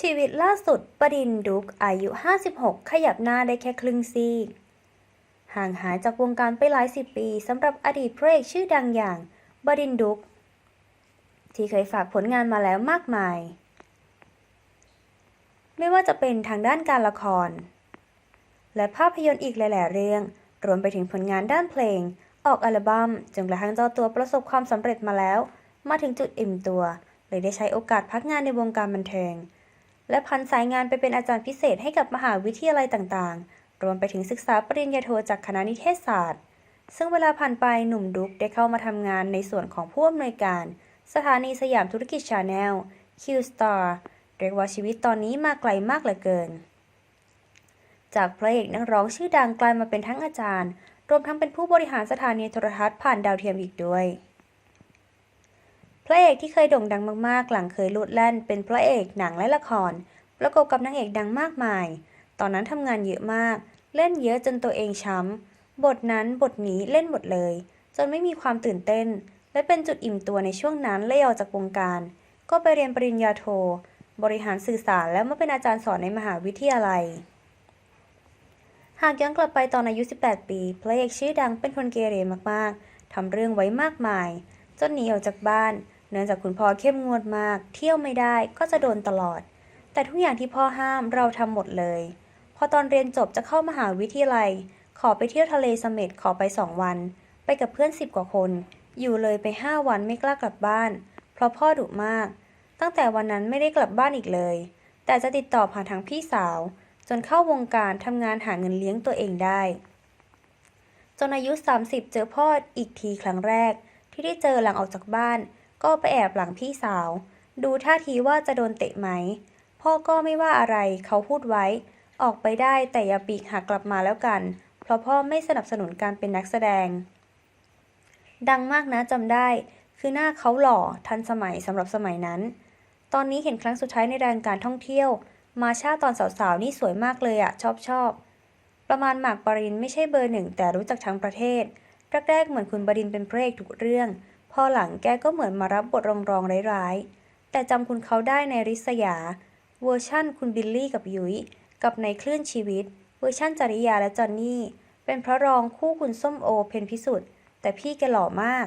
ชีวิตล่าสุดปรินดุกอายุ 56 ขยับหน้าได้แค่ครึ่งซีก ห่างหายจากวงการไปหลายสิบปีสำหรับอดีตพระเอกชื่อดังอย่างบดินดุก ที่เคยฝากผลงานมาแล้วมากมาย ไม่ว่าจะเป็นทางด้านการละคร และภาพยนตร์อีกหลาย ๆ เรื่อง รวมไปถึงผลงานด้านเพลง ออกอัลบั้มจนกระทั่งเจ้าตัวประสบความสำเร็จมาแล้ว มาถึงจุดอิ่มตัว เลยได้ใช้โอกาสพักงานในวงการบันเทิง และพันสายงานไปเป็นอาจารย์พิเศษให้กับมหาวิทยาลัยต่างๆ รวมไปถึงศึกษาปริญญาโทจากคณะนิเทศศาสตร์ ซึ่งเวลาผ่านไปหนุ่มดุ๊กได้เข้ามาทำงานในส่วนของผู้อำนวยการ สถานีสยามธุรกิจชาแนล Q-Star เรียกว่าชีวิตตอนนี้มาไกลมากเหลือเกิน จากพระเอกนักร้องชื่อดังกลายมาเป็นทั้งอาจารย์ รวมทั้งเป็นผู้บริหารสถานีโทรทัศน์ผ่านดาวเทียมอีกด้วย ระเอกที่เคยโด่งดังมากๆ หลังเคยลุดแล่นเป็นพระเอกหนังและละคร ประกบกับนางเอกดังมากมาย ตอนนั้นทำงานเยอะมาก เล่นเยอะจนตัวเองช้ำ บทนั้นบทนี้เล่นหมดเลย จนไม่มีความตื่นเต้น และเป็นจุดอิ่มตัวในช่วงนั้นเลยออกจากวงการ ก็ไปเรียนปริญญาโท บริหารสื่อสารแล้วมาเป็นอาจารย์สอนในมหาวิทยาลัย หากย้อนกลับไปตอนอายุ 18 ปีพระเอกชื่อดังเป็นคนเกเรมากๆทำเรื่องไว้มากมายจนหนีออกจากบ้านเนื่องจากคุณพ่อเข้มงวดมาก เที่ยวไม่ได้ก็จะโดนตลอด แต่ทุกอย่างที่พ่อห้ามเราทำหมดเลย พอตอนเรียนจบจะเข้ามหาวิทยาลัย ขอไปเที่ยวทะเลเสม็ดขอไปสองวัน ไปกับเพื่อนสิบกว่าคน อยู่เลยไปห้าวันไม่กล้ากลับบ้าน เพราะพ่อดุมาก ตั้งแต่วันนั้นไม่ได้กลับบ้านอีกเลย แต่จะติดต่อผ่านทางพี่สาว จนเข้าวงการทำงานหาเงินเลี้ยงตัวเองได้จนอายุ 30 เจอพ่ออีกทีครั้งแรก ที่ได้เจอหลังออกจากบ้าน ก็ไปแอบหลังพี่สาว ดูท่าทีว่าจะโดนเตะไหม พ่อก็ไม่ว่าอะไรเขาพูดไว้ ออกไปได้แต่อย่าปีกหักกลับมาแล้วกัน เพราะพ่อไม่สนับสนุนการเป็นนักแสดง ดังมากนะจำได้ คือหน้าเขาหล่อทันสมัยสำหรับสมัยนั้น ตอนนี้เห็นครั้งสุดท้ายในรายการท่องเที่ยว มาชาตอนสาวๆนี่สวยมากเลยอะชอบชอบประมาณหมากปรินไม่ใช่เบอร์หนึ่งแต่รู้จักทั้งประเทศแรกๆเหมือนคุณบดินเป็นพระเอกทุกเรื่อง พอหลังแกก็เหมือนมารับบทรองๆร้ายๆ แต่จำคุณเขาได้ในริษยา เวอร์ชั่นคุณบิลลี่กับยุ้ย กับในคลื่นชีวิต เวอร์ชั่นจริยาและจอนนี่ เป็นพระรองคู่คุณส้มโอเพนพิสุทธิ์แต่พี่แกหล่อมาก